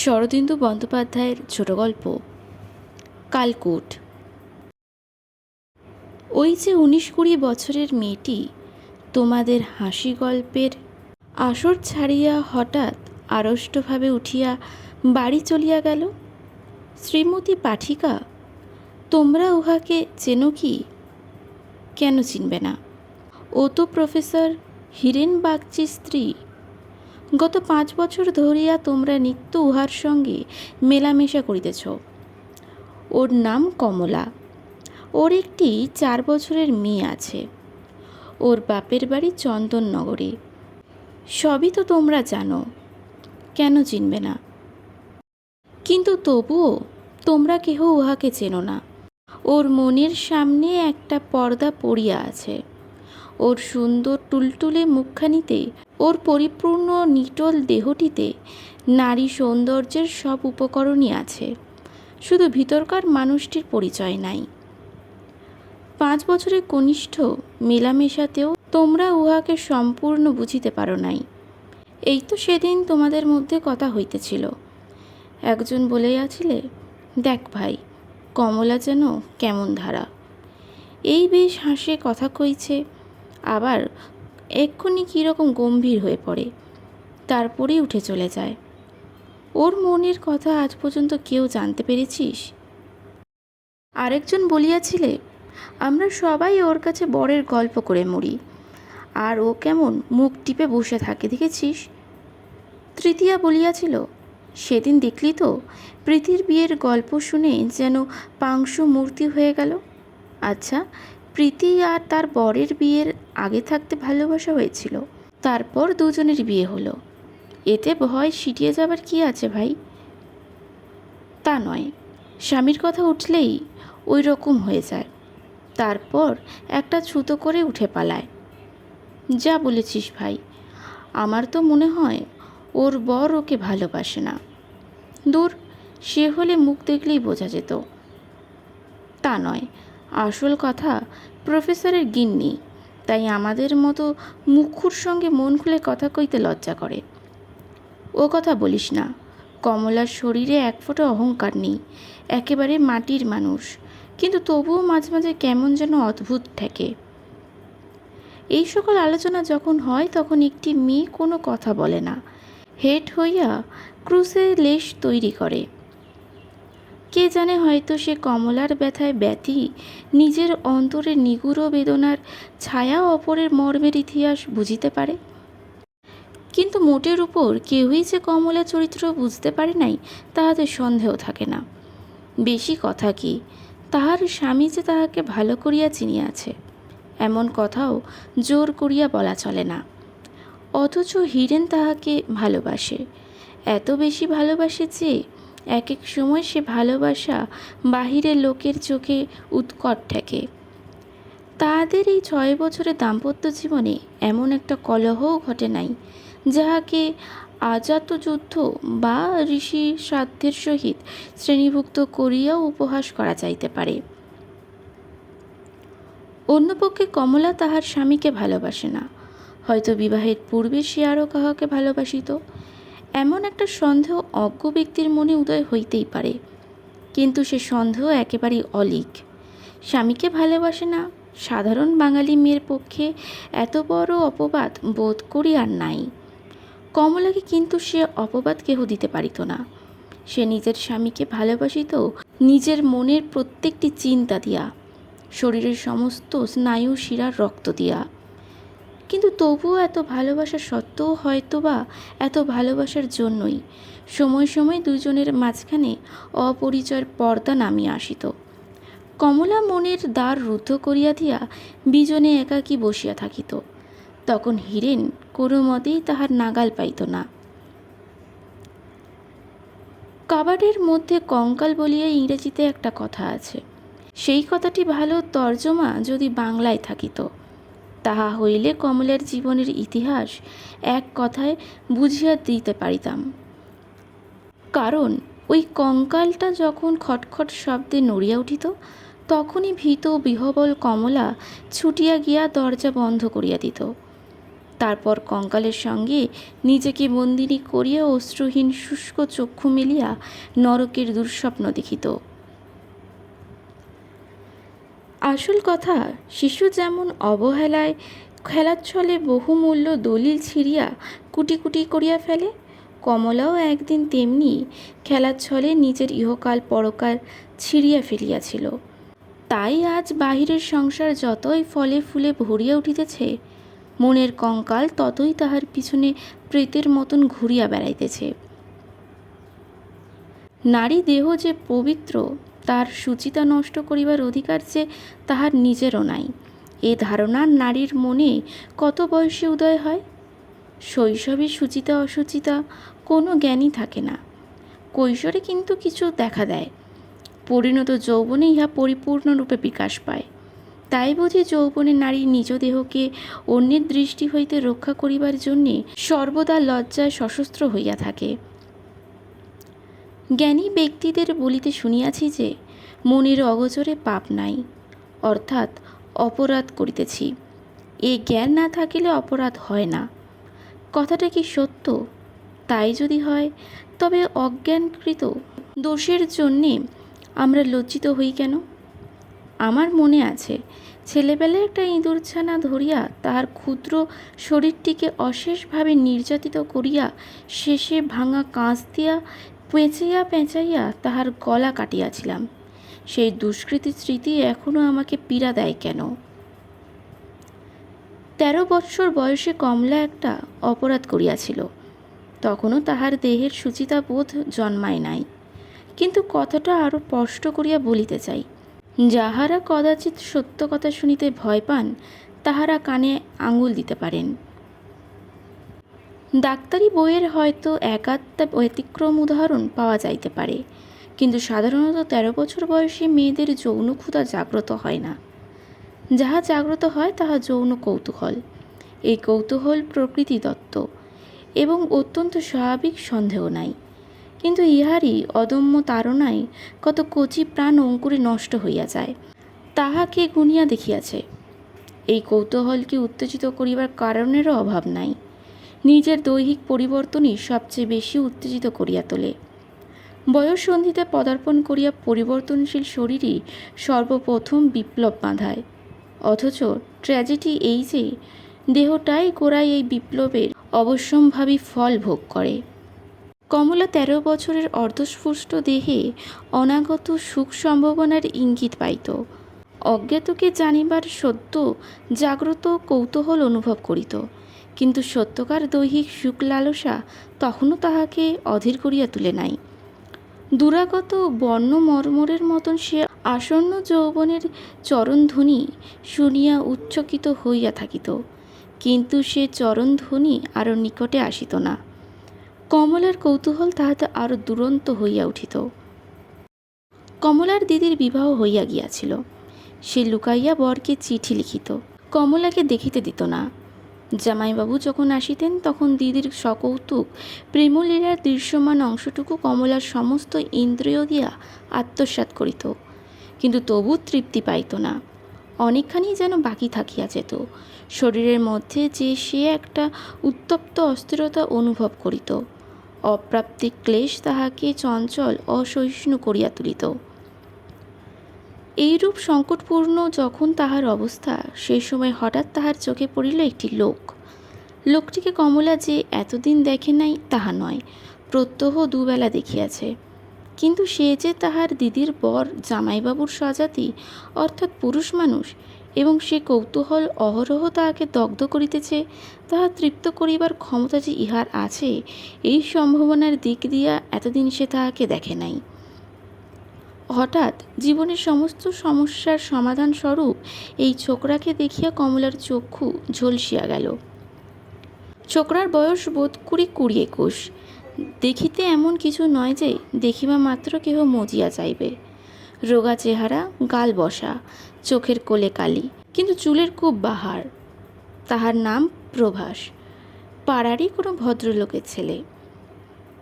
শরদিন্দু বন্দ্যোপাধ্যায়ের ছোট গল্প, কালকুট। ওই যে উনিশ কুড়ি বছরের মেয়েটি তোমাদের হাসি গল্পের আসর ছাড়িয়া হঠাৎ আড়ষ্টভাবে উঠিয়া বাড়ি চলিয়া গেল? শ্রীমতী পাঠিকা, তোমরা উহাকে চেনো কি? কেন চিনবে না? ও তো প্রফেসর হিরেন বাগচির স্ত্রী। গত পাঁচ বছর ধরিয়া তোমরা নিত্য উহার সঙ্গে মেলামেশা করিতেছ। ওর নাম কমলা। ওর একটি চার বছরের মেয়ে আছে। ওর বাপের বাড়ি চন্দননগরে সবই তো তোমরা জানো। কেন চিনবে না? কিন্তু তবুও তোমরা কেহ উহাকে চেনো না। ওর মনের সামনে একটা পর্দা পড়িয়া আছে। ওর সুন্দর টুলটুলে মুখখানিতে ওর পরিপূর্ণ নিটল দেহটিতে নারী সৌন্দর্যের সব উপকরণই আছে। শুধু ভিতরকার মানুষটির পরিচয় নাই। পাঁচ বছরের কনিষ্ঠ মেলামেশাতেও তোমরা উহাকে সম্পূর্ণ বুঝিতে পারো নাই। এই তো সেদিন তোমাদের মধ্যে কথা হইতেছিল। একজন বলেইয়াছিলে দেখ ভাই, কমলা যেন কেমন ধারা। এই বেশ হাসে কথা কইছে, আবার এক্ষুনি কীরকম গম্ভীর হয়ে পড়ে। তারপরেই উঠে চলে যায়। ওর মনের কথা আজ পর্যন্ত কেউ জানতে পেরেছিস? আরেকজন বলিয়াছিলে, আমরা সবাই ওর কাছে বরের গল্প করে মরি। আর ও কেমন মুখ টিপে বসে থাকে, দেখেছিস? তৃতীয়া বলিয়াছিল, সেদিন দেখলি তো, প্রীতির বিয়ের গল্প শুনে যেন পাংশু মূর্তি হয়ে গেল? আচ্ছা প্রীতি আর তার বরের বিয়ের আগে থাকতে ভালোবাসা হয়েছিল। তারপর দুজনের বিয়ে হলো। এতে ভয় সিটিয়ে যাবার কি আছে ভাই? তা নয়। স্বামীর কথা উঠলেই ওই রকম হয়ে যায়। তারপর একটা ছুতো করে উঠে পালায়। যা বলেছিস ভাই। আমার তো মনে হয় ওর বর ওকে ভালোবাসে না। দূর, সে হলে মুখ দেখলেই বোঝা যেত। তা নয়। আসল কথা প্রফেসরের গিন্নি, তাই আমাদের মতো মুখুর সঙ্গে মন খুলে কথা কইতে লজ্জা করে। ও কথা বলিস না, কমলার শরীরে এক ফোঁটা অহংকার নেই, একেবারে মাটির মানুষ, কিন্তু তবুও মাঝে মাঝে কেমন যেন অদ্ভুত ঠেকে। এই সকল আলোচনা যখন হয় তখন একটি মেয়ে কোনো কথা বলে না হেড হইয়া ক্রুসে লেশ তৈরি করে। কে জানে হয়তো সে কমলার ব্যথায় ব্যথি, নিজের অন্তরের নিগুড় বেদনার ছায়া অপরের মর্মের ইতিহাস বুঝিতে পারে? কিন্তু মোটের উপর কেউই যে কমলা চরিত্র বুঝতে পারে নাই, তাহাতে সন্দেহ থাকে না। বেশি কথা কি, তাহার স্বামী যে তাহাকে ভালো করিয়া চিনিয়াছে, এমন কথাও জোর করিয়া বলা চলে না। অথচ হিরেন তাহাকে ভালোবাসে, এত বেশি ভালোবাসে যে এক এক সময় সে ভালোবাসা বাহিরের লোকের চোখে উৎকট ঠেকে। তাদের এই ছয় বছরের দাম্পত্য জীবনে এমন একটা কলহও ঘটে নাই, যাহাকে আজাত যুদ্ধ বা ঋষি শ্রাদ্ধের সহিত শ্রেণীভুক্ত করিয়াও উপহাস করা যাইতে পারে। অন্যপক্ষে কমলা তাহার স্বামীকে ভালোবাসে না, হয়তো বিবাহের পূর্বে সে আরও কাহাকে ভালোবাসিত? এমন একটা সন্দেহ অজ্ঞ ব্যক্তির মনে উদয় হইতেই পারে। কিন্তু সে সন্দেহ একেবারেই অলিক। স্বামীকে ভালোবাসে না, সাধারণ বাঙালি মেয়ের পক্ষে এত বড় অপবাদ বোধ করি আর নাই। কমলাকে কিন্তু সে অপবাদ কেহ দিতে পারিত না। সে নিজের স্বামীকে ভালোবাসিত, নিজের মনের প্রত্যেকটি চিন্তা দিয়া, শরীরের সমস্ত স্নায়ু শিরার রক্ত দিয়া। কিন্তু তবুও এত ভালোবাসা সত্ত্বেও হয়তো বা এত ভালোবাসার জন্যই। সময় সময় দুজনের মাঝখানে অপরিচয়ের পর্দা নামিয়া আসিত। কমলা মনের দ্বার রুদ্ধ করিয়া দিয়া বিজনে একাকী বসিয়া থাকিত। তখন হিরেন কোনো মতেই তাহার নাগাল পাইত না। কাবাডের মধ্যে কঙ্কাল বলিয়া ইংরেজিতে একটা কথা আছে। সেই কথাটি ভালো তর্জমা যদি বাংলায় থাকিত। তাহা হইলে কমলের জীবনের ইতিহাস এক কথায় বুঝিয়া দিতে পারিতাম। কারণ ওই কঙ্কালটা যখন খটখট শব্দে নড়িয়া উঠিত, তখনই ভীত বিহবল কমলা ছুটিয়া গিয়া দরজা বন্ধ করিয়া দিত। তারপর কঙ্কালের সঙ্গে নিজেকে বন্দিনী করিয়া অশ্রুহীন শুষ্ক চক্ষু মেলিয়া নরকের দুঃস্বপ্ন দেখিত। আসল কথা, শিশু যেমন অবহেলায় খেলার ছলে বহুমূল্য দলিল ছিঁড়িয়া কুটি কুটি করিয়া ফেলে, কমলাও একদিন তেমনি খেলার ছলে নিজের ইহকাল পরকাল ছিঁড়িয়া ফেলিয়াছিল। তাই আজ বাহিরের সংসার যতই ফলে ফুলে ভরিয়া উঠিতেছে, মনের কঙ্কাল ততই তাহার পিছনে প্রেতের মতন ঘুরিয়া বেড়াইতেছে। নারী দেহ যে পবিত্র তার সুচিতা নষ্ট করিবার অধিকার যে তাহার নিজেরও নাই। এ ধারণা নারীর মনে কত বয়সে উদয় হয়? শৈশবে সুচিতা অসুচিতা কোনো জ্ঞানই থাকে না। কৈশোরে কিন্তু কিছু দেখা দেয়। পরিণত যৌবনে ইহা পরিপূর্ণরূপে বিকাশ পায়। তাই বুঝি যৌবনে নারী নিজ দেহকে অন্যের দৃষ্টি হইতে রক্ষা করিবার জন্যে সর্বদা লজ্জায় সশস্ত্র হইয়া থাকে। জ্ঞানী ব্যক্তিদের বলিতে শুনিয়াছি যে, মনের অগোচরে পাপ নাই, অর্থাৎ অপরাধ করিতেছি। এ জ্ঞান না থাকিলে অপরাধ হয় না। কথাটা কি সত্য? তাই যদি হয়, তবে অজ্ঞানকৃত দোষের জন্যে আমরা লজ্জিত হই কেন? আমার মনে আছে, ছেলেবেলায় একটা ইঁদুর ছানা ধরিয়া তাহার ক্ষুদ্র শরীরটিকে অশেষভাবে নির্যাতিত করিয়া শেষে ভাঙা কাঁচ দিয়া পেঁচাইয়া পেঁচাইয়া তাহার গলা কাটিয়াছিলাম। সেই দুষ্কৃতির স্মৃতি এখনও আমাকে পীড়া দেয় কেন? তেরো বৎসর বয়সে কমলা একটা অপরাধ করিয়াছিল। তখনও তাহার দেহের সুচিতা বোধ জন্মায় নাই। কিন্তু কথাটা আরও স্পষ্ট করিয়া বলিতে চাই। যাহারা কদাচিৎ সত্য কথা শুনিতে ভয় পান, তাহারা কানে আঙুল দিতে পারেন। ডাক্তারি বইয়ের হয়তো একাত্তা ব্যতিক্রম উদাহরণ পাওয়া যাইতে পারে। কিন্তু সাধারণত তেরো বছর বয়সে মেয়েদের যৌন ক্ষুধা জাগ্রত হয় না। যাহা জাগ্রত হয়, তাহা যৌন কৌতূহল। এই কৌতূহল প্রকৃতি দত্ত এবং অত্যন্ত স্বাভাবিক সন্দেহ নাই। কিন্তু ইহারই অদম্য তাড়নায় কত কচি প্রাণ অঙ্কুরে নষ্ট হইয়া যায় তাহাকে গুনিয়া দেখিয়াছে? এই কৌতূহলকে উত্তেজিত করিবার কারণেরও অভাব নাই। নিজের দৈহিক পরিবর্তনই সবচেয়ে বেশি উত্তেজিত করিয়া তোলে। বয়ঃসন্ধিতে পদার্পণ করিয়া পরিবর্তনশীল শরীরই সর্বপ্রথম বিপ্লব বাঁধায়। অথচ ট্র্যাজেডি এই যে, দেহটাই গোড়ায় এই বিপ্লবের অবশ্যম্ভাবী ফল ভোগ করে। কমলা তেরো বছরের অর্ধস্ফুষ্ট দেহে অনাগত সুখ সম্ভাবনার ইঙ্গিত পাইত। অজ্ঞাতকে জানিবার সত্য জাগ্রত কৌতূহল অনুভব করিত। কিন্তু সত্যকার দৈহিক সুখ লালসা তখনও তাহাকে অধীর করিয়া তুলে নাই। দুরাগত বর্ণ মর্মরের মতন সে আসন্ন যৌবনের চরণধ্বনি শুনিয়া উচ্চকিত হইয়া থাকিত, কিন্তু সে চরণধ্বনি আরও নিকটে আসিত না। কমলার কৌতূহল তাহাতে আরও দুরন্ত হইয়া উঠিত। কমলার দিদির বিবাহ হইয়া গিয়াছিল। সে লুকাইয়া বরকে চিঠি লিখিত। কমলাকে দেখিতে দিত না। জামাইবাবু যখন আসিতেন, তখন দিদির সকৌতুক, প্রেমলীলার দৃশ্যমান অংশটুকু কমলার সমস্ত ইন্দ্রিয় দিয়া আত্মসাৎ করিত। কিন্তু তবু তৃপ্তি পাইত না। অনেকখানি যেন বাকি থাকিয়া যেত। শরীরের মধ্যে যে সে একটা উত্তপ্ত অস্থিরতা অনুভব করিত। অপ্রাপ্তিক ক্লেশ তাহাকে চঞ্চল, অসহিষ্ণু করিয়া তুলিত। এইরূপ সংকটপূর্ণ যখন তাহার অবস্থা সে সময় হঠাৎ তাহার চোখে পড়িল একটি লোক। লোকটিকে কমলা যে এতদিন দেখে নাই, তাহা নয়। প্রত্যহ দুবেলা দেখিয়াছে। কিন্তু সে যে তাহার দিদির বর, জামাইবাবুর স্বজাতি, অর্থাৎ পুরুষ মানুষ, এবং সে কৌতূহল, অহরহ তাহাকে দগ্ধ করিতেছে, তাহা তৃপ্ত করিবার ক্ষমতা যে ইহার আছে, এই সম্ভাবনার দিক দিয়া এতদিন সে তাহাকে দেখে নাই। হঠাৎ জীবনের সমস্ত সমস্যার সমাধান স্বরূপ এই ছোকরাকে দেখিয়া কমলার চক্ষু ঝলসিয়া গেল। ছোকরার বয়স বোধ কুড়ি কুড়ি একুশ। দেখিতে এমন কিছু নয় যে দেখিবা মাত্র কেহ মজিয়া যাইবে। রোগা চেহারা, গাল বসা, চোখের কোলে কালি, কিন্তু চুলের খুব বাহার। তাহার নাম প্রভাস। পাড়ারই কোনো ভদ্রলোকের ছেলে।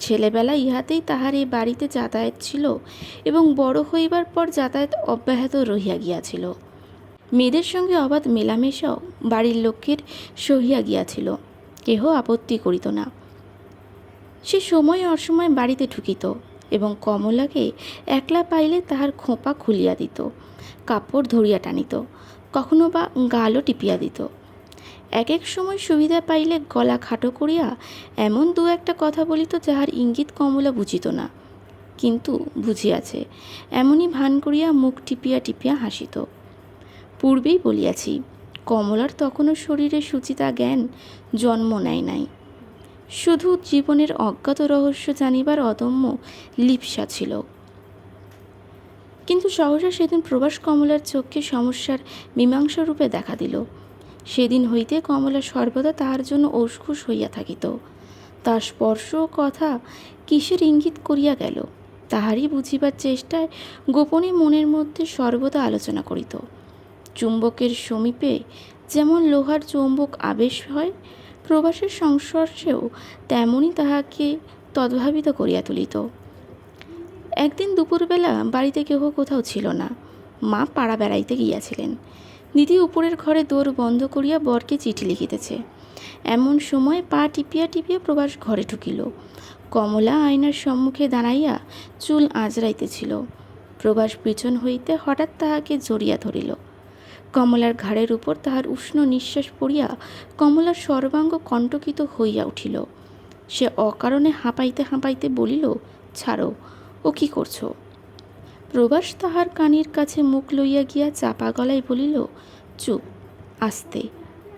ছেলেবেলা ইহাতেই তাহার এই বাড়িতে যাতায়াত ছিল এবং বড় হইবার পর যাতায়াত অব্যাহত রহিয়া গিয়াছিল। মেয়েদের সঙ্গে অবাধ মেলামেশাও বাড়ির লোকের সহিয়া গিয়াছিল, কেহ আপত্তি করিত না। সে সময় অসময় বাড়িতে ঢুকিত এবং কমলাকে একলা পাইলে তাহার খোঁপা খুলিয়া দিত, কাপড় ধরিয়া টানিত, কখনো বা গালও টিপিয়া দিত। এক এক সময় সুবিধা পাইলে গলা খাটো করিয়া এমন দু একটা কথা বলিত যাহার ইঙ্গিত কমলা বুঝিত না। কিন্তু বুঝিয়াছে এমনই ভান করিয়া মুখ টিপিয়া টিপিয়া হাসিত। পূর্বেই বলিয়াছি, কমলার তখনও শরীরে সুচিতা জ্ঞান জন্ম নেয় নাই। শুধু জীবনের অজ্ঞাত রহস্য জানিবার অদম্য লিপসা ছিল। কিন্তু সহসা সেদিন প্রবাস কমলার চোখকে সমস্যার মীমাংসা রূপে দেখা দিল। সেদিন হইতে কমলা সর্বদা তাহার জন্য ঔষ্কুস হইয়া থাকিত। তার স্পর্শ কথা কিসের ইঙ্গিত করিয়া গেল, তাহারই বুঝিবার চেষ্টায় গোপনে মনের মধ্যে সর্বদা আলোচনা করিত। চুম্বকের সমীপে যেমন লোহার চুম্বক আবেশ হয়, প্রবাসের সংস্পর্শেও তেমনই তাহাকে তদ্ভাবিত করিয়া তুলিত। একদিন দুপুরবেলা বাড়িতে কেহ কোথাও ছিল না, মা পাড়া বেড়াইতে গিয়াছিলেন। দিদি উপরের ঘরে দৌড় বন্ধ করিয়া বরকে চিঠি লিখিতেছে। এমন সময় পা টিপিয়া টিপিয়া প্রবাস ঘরে ঢুকিল। কমলা আয়নার সম্মুখে দাঁড়াইয়া চুল আঁচড়াইতেছিল প্রবাস পিছন হইতে হঠাৎ তাহাকে জড়িয়া ধরিল। কমলার ঘাড়ের উপর তাহার উষ্ণ নিঃশ্বাস পড়িয়া কমলার সর্বাঙ্গ কণ্টকিত হইয়া উঠিল। সে অকারণে হাঁপাইতে হাঁপাইতে বলিল, ছাড়ো, ও কি করছ? প্রবাস তাহার কানের কাছে মুখ লইয়া গিয়া চাপা গলায় বলিল, চুপ, আস্তে।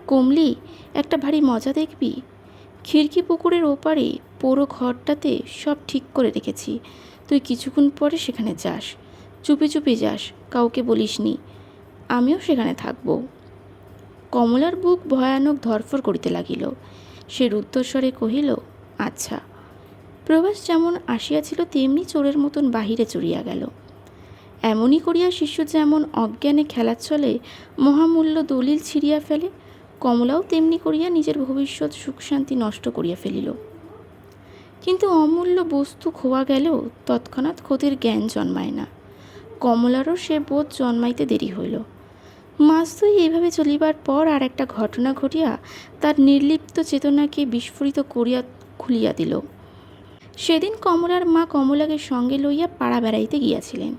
কমলি, একটা ভারী মজা দেখবি। খিড়কি পুকুরের ওপারে পোড়ো ঘরটাতে সব ঠিক করে রেখেছি। তুই কিছুক্ষণ পরে সেখানে যাস। চুপি চুপি যাস, কাউকে বলিসনি। আমিও সেখানে থাকব। কমলার বুক ভয়ানক ধরফর করিতে লাগিল। সে রুদ্ধস্বরে কহিল আচ্ছা। প্রবাস যেমন আসিয়াছিল, তেমনি চোরের মতন বাহিরে চড়িয়া গেল। এমনই করিয়া শিশু যেমন অজ্ঞানে খেলার চলে, মহামূল্য দলিল ছিঁড়িয়া ফেলে, কমলাও তেমনি করিয়া নিজের ভবিষ্যৎ সুখ শান্তি নষ্ট করিয়া ফেলিল। কিন্তু অমূল্য বস্তু খোয়া গেলেও তৎক্ষণাৎ ক্ষতির জ্ঞান জন্মায় না। কমলারও সে বোধ জন্মাইতে দেরি হইল। মাস দুই এইভাবে চলিবার পর আর একটা ঘটনা ঘটিয়া তার নির্লিপ্ত চেতনাকে বিস্ফোরিত করিয়া খুলিয়া দিল। সেদিন কমলার মা কমলাকে সঙ্গে লইয়া পাড়া বেড়াইতে গিয়াছিলেন।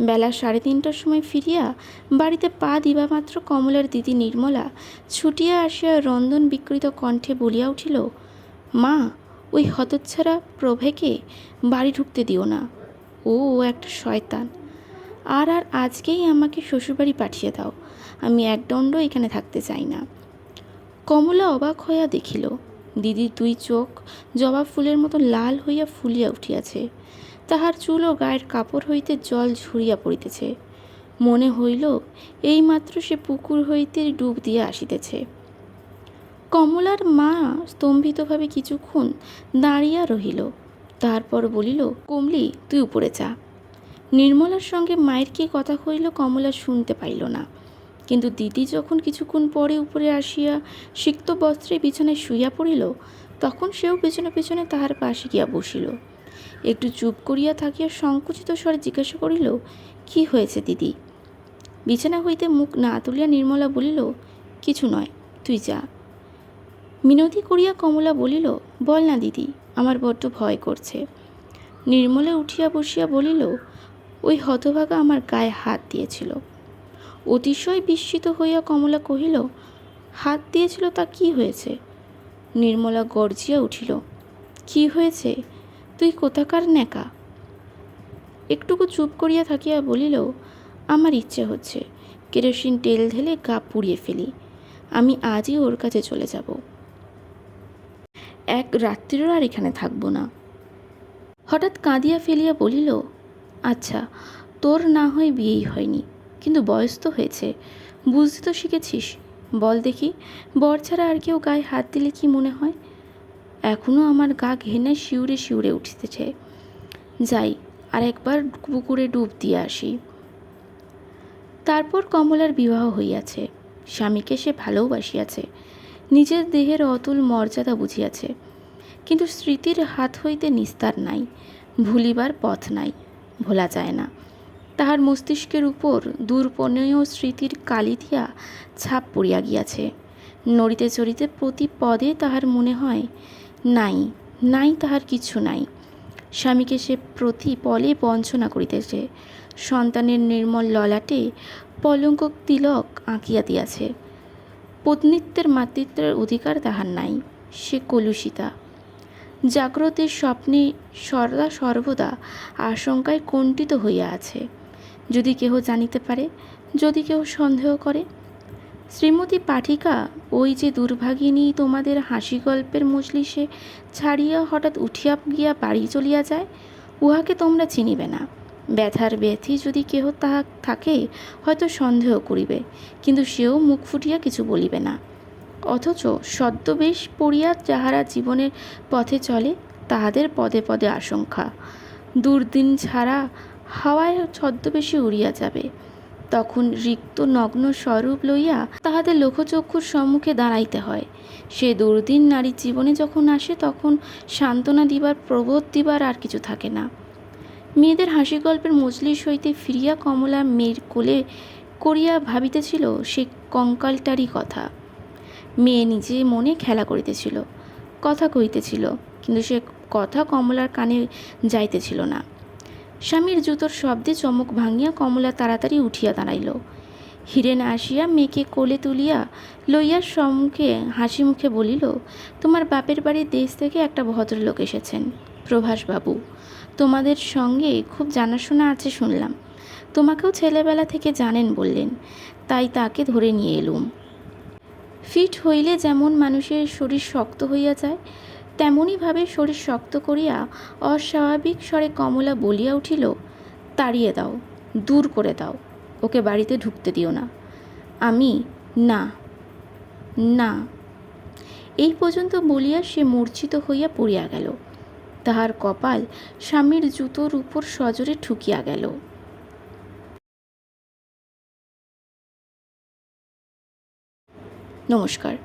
বেলা সাড়ে তিনটার সময় ফিরিয়া বাড়িতে পা দিবামাত্র কমলার দিদি নির্মলা ছুটিয়া আসিয়া রন্ধন বিকৃত কণ্ঠে বলিয়া উঠিল, মা, ওই হতচ্ছাড়া প্রভেকে বাড়ি ঢুকতে দিও না। ও, একটা শয়তান। আর আর আজকেই আমাকে শ্বশুরবাড়ি পাঠিয়ে দাও। আমি একদণ্ড এখানে থাকতে চাই না। কমলা অবাক হইয়া দেখিল, দিদির দুই চোখ জবা ফুলের মতো লাল হইয়া ফুলিয়া উঠিয়াছে। তাহার চুল ও গায়ের কাপড় হইতে জল ঝরিয়া পড়িতেছে। মনে হইল, এইমাত্র সে পুকুর হইতে ডুব দিয়া আসিতেছে। কমলার মা স্তম্ভিতভাবে কিছুক্ষণ দাঁড়িয়া রহিল। তারপর বলিল, কমলি, তুই উপরে যা। নির্মলার সঙ্গে মায়ের কি কথা হইল কমলা শুনতে পাইল না। কিন্তু দিদি যখন কিছুক্ষণ পরে উপরে আসিয়া সিক্ত বস্ত্রে বিছানায় শুইয়া পড়িল, তখন সেও পেছনে পেছনে তাহার পাশে গিয়া বসিল। একটু চুপ করিয়া থাকিয়া সংকুচিত স্বরে জিজ্ঞাসা করিল, কি হয়েছে দিদি? বিছানা হইতে মুখ না তুলিয়া নির্মলা বলিল, কিছু নয়, তুই যা। মিনতি করিয়া কমলা বলিল, বল না দিদি, আমার বড্ড ভয় করছে। নির্মলা উঠিয়া বসিয়া বলিল, ওই হতভাগা আমার গায়ে হাত দিয়েছিল। অতিশয় বিস্মিত হইয়া কমলা কহিল, হাত দিয়েছিল তা কি হয়েছে? নির্মলা গর্জিয়া উঠিল, কি হয়েছে? তুই কোথাকার নেকা একটুকু চুপ করিয়া থাকিয়া বলিল, আমার ইচ্ছে হচ্ছে কেরোসিন তেল ঢেলে গা পুড়িয়ে ফেলি। আমি আজই ওর কাছে চলে যাব। এক রাত্রিরও আর এখানে থাকব না। হঠাৎ কাঁদিয়া ফেলিয়া বলিল আচ্ছা তোর না হয় বিয়েই হয়নি, কিন্তু বয়স তো হয়েছে। বুঝতে তো শিখেছিস। বল দেখি, বর ছাড়া আর কেউ গায়ে হাত দিলে কি মনে হয়? এখনও আমার গা ঘেনে শিউরে শিউরে উঠতেছে। যাই, আর একবার পুকুরে ডুব দিয়ে আসি। তারপর কমলার বিবাহ হইয়াছে। স্বামীকে সে ভালোবাসিয়াছে। নিজের দেহের অতুল মর্যাদা বুঝিয়াছে। কিন্তু স্মৃতির হাত হইতে নিস্তার নাই, ভুলিবার পথ নাই, ভোলা যায় না। তাহার মস্তিষ্কের উপর দুর্পণীয় স্মৃতির কালি দিয়া ছাপ পড়িয়া গিয়াছে। নড়িতে চড়িতে প্রতি পদে তাহার মনে হয় নাই নাই তাহার কিছু নাই। স্বামীকে সে প্রতি পলে বঞ্চনা করিতেছে। সন্তানের নির্মল ললাটে পলঙ্ক তিলক আঁকিয়া দিয়াছে। পত্নীত্বের মাতৃত্বের অধিকার তাহার নাই, সে কলুষিতা। জাগ্রতের স্বপ্নে সর্দা সর্বদা আশঙ্কায় কণ্ঠিত হইয়া আছে। যদি কেহ জানিতে পারে, যদি কেহ সন্দেহ করে শ্রীমতী পাঠিকা, ওই যে দুর্ভাগিনী তোমাদের হাসি গল্পের মজলিসে ছাড়িয়া হঠাৎ উঠিয়া গিয়া বাড়ি চলিয়া যায়, উহাকে তোমরা চিনিবে না। ব্যথার ব্যথি যদি কেহ তাহা থাকে, হয়তো সন্দেহ করিবে, কিন্তু সেও মুখ ফুটিয়া কিছু বলিবে না। অথচ সদ্যবেশ পড়িয়া যাহারা জীবনের পথে চলে, তাহাদের পদে পদে আশঙ্কা। দুর্দিন ছাড়া হাওয়ায় ছদ্মবেশে উড়িয়া যাবে। তখন রিক্ত নগ্ন স্বরূপ লইয়া তাহাদের লোকচক্ষুর সম্মুখে দাঁড়াইতে হয়। সে দুর্দিন নারীর জীবনে যখন আসে, তখন সান্ত্বনা দিবার, প্রবোধ দিবার আর কিছু থাকে না। মেয়েদের হাসি গল্পের মজলিস হইতে ফিরিয়া কমলা মেয়ের কোলে করিয়া ভাবিতেছিল, সে কঙ্কালটারই কথা। মেয়ে নিজে মনে খেলা করিতেছিল, কথা কহিতেছিল, কিন্তু সে কথা কমলার কানে যাইতেছিল না। স্বামীর জুতোর শব্দে চমক ভাঙিয়া কমলা তাড়াতাড়ি উঠিয়া দাঁড়াইল। হিরেন আসিয়া মেয়েকে কোলে তুলিয়া লইয়ার সম্মুখে হাসি মুখে বলিল, তোমার বাপের বাড়ির দেশ থেকে একটা ভদ্রলোক এসেছেন, প্রভাসবাবু। তোমাদের সঙ্গে খুব জানাশোনা আছে শুনলাম। তোমাকেও ছেলেবেলা থেকে জানেন বললেন, তাই তাকে ধরে নিয়ে এলুম। ফিট হইলে যেমন মানুষের শরীর শক্ত হইয়া যায় তেমনইভাবে শরীর শক্ত করিয়া অস্বাভাবিক স্বরে কমলা বলিয়া উঠিল, তাড়িয়ে দাও, দূর করে দাও, ওকে বাড়িতে ঢুকতে দিও না। আমি? না। না। এই পর্যন্ত বলিয়া সে মূর্ছিত হইয়া পড়িয়া গেল। তাহার কপাল স্বামীর জুতোর উপর সজোরে ঠুকিয়া গেল। নমস্কার।